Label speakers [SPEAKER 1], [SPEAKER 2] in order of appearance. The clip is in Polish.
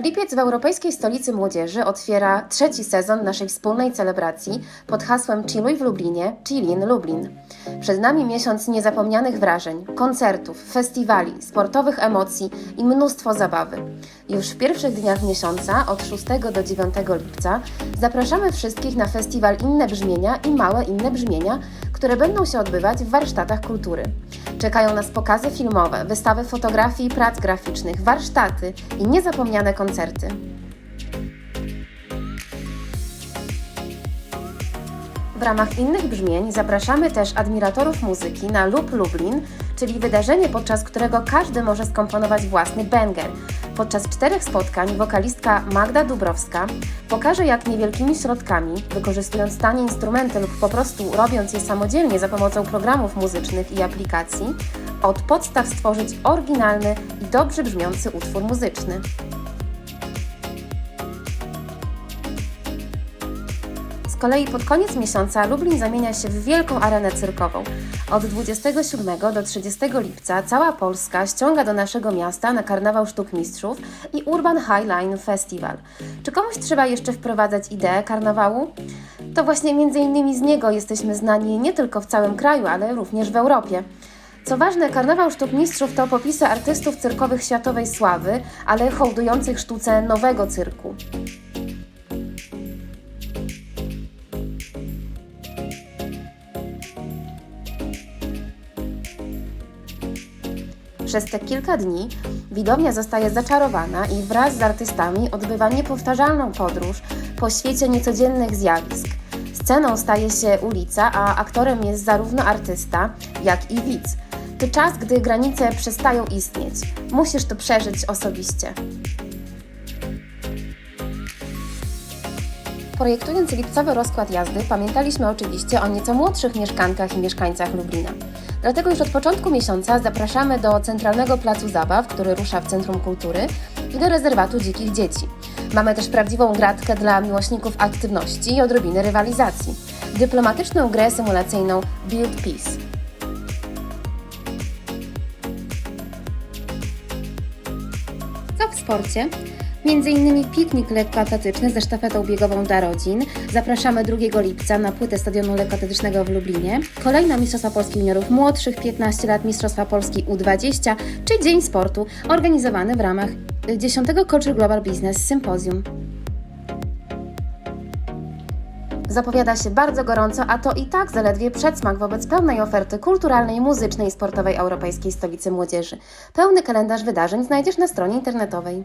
[SPEAKER 1] Lipiec w Europejskiej Stolicy Młodzieży otwiera trzeci sezon naszej wspólnej celebracji pod hasłem Chilluj w Lublinie, Chillin Lublin. Przed nami miesiąc niezapomnianych wrażeń, koncertów, festiwali, sportowych emocji i mnóstwo zabawy. Już w pierwszych dniach miesiąca, od 6 do 9 lipca, zapraszamy wszystkich na festiwal Inne Brzmienia i Małe Inne Brzmienia, które będą się odbywać w warsztatach kultury. Czekają nas pokazy filmowe, wystawy fotografii i prac graficznych, warsztaty i niezapomniane koncerty. W ramach innych brzmień zapraszamy też admiratorów muzyki na Lub Lublin, czyli wydarzenie, podczas którego każdy może skomponować własny banger. Podczas czterech spotkań wokalistka Magda Dubrowska pokaże, jak niewielkimi środkami, wykorzystując tanie instrumenty lub po prostu robiąc je samodzielnie za pomocą programów muzycznych i aplikacji, od podstaw stworzyć oryginalny i dobrze brzmiący utwór muzyczny. Kolei pod koniec miesiąca Lublin zamienia się w wielką arenę cyrkową. Od 27 do 30 lipca cała Polska ściąga do naszego miasta na Karnawał Sztuk Mistrzów i Urban Highline Festival. Czy komuś trzeba jeszcze wprowadzać ideę karnawału? To właśnie między innymi z niego jesteśmy znani nie tylko w całym kraju, ale również w Europie. Co ważne, Karnawał Sztuk Mistrzów to popisy artystów cyrkowych światowej sławy, ale hołdujących sztuce nowego cyrku. Przez te kilka dni widownia zostaje zaczarowana i wraz z artystami odbywa niepowtarzalną podróż po świecie niecodziennych zjawisk. Sceną staje się ulica, a aktorem jest zarówno artysta, jak i widz. To czas, gdy granice przestają istnieć. Musisz to przeżyć osobiście. Projektując lipcowy rozkład jazdy, pamiętaliśmy oczywiście o nieco młodszych mieszkankach i mieszkańcach Lublina. Dlatego już od początku miesiąca zapraszamy do Centralnego Placu Zabaw, który rusza w Centrum Kultury i do rezerwatu dzikich dzieci. Mamy też prawdziwą gratkę dla miłośników aktywności i odrobiny rywalizacji. Dyplomatyczną grę symulacyjną Build Peace. Co w sporcie? Innymi piknik lekkoatletyczny ze sztafetą biegową dla rodzin. Zapraszamy 2 lipca na płytę Stadionu Lekkoatletycznego w Lublinie. Kolejna Mistrzostwa Polski Juniorów Młodszych, 15 lat Mistrzostwa Polski U20, czy Dzień Sportu, organizowany w ramach 10. Culture Global Business Symposium. Zapowiada się bardzo gorąco, a to i tak zaledwie przedsmak wobec pełnej oferty kulturalnej, muzycznej i sportowej Europejskiej Stolicy Młodzieży. Pełny kalendarz wydarzeń znajdziesz na stronie internetowej.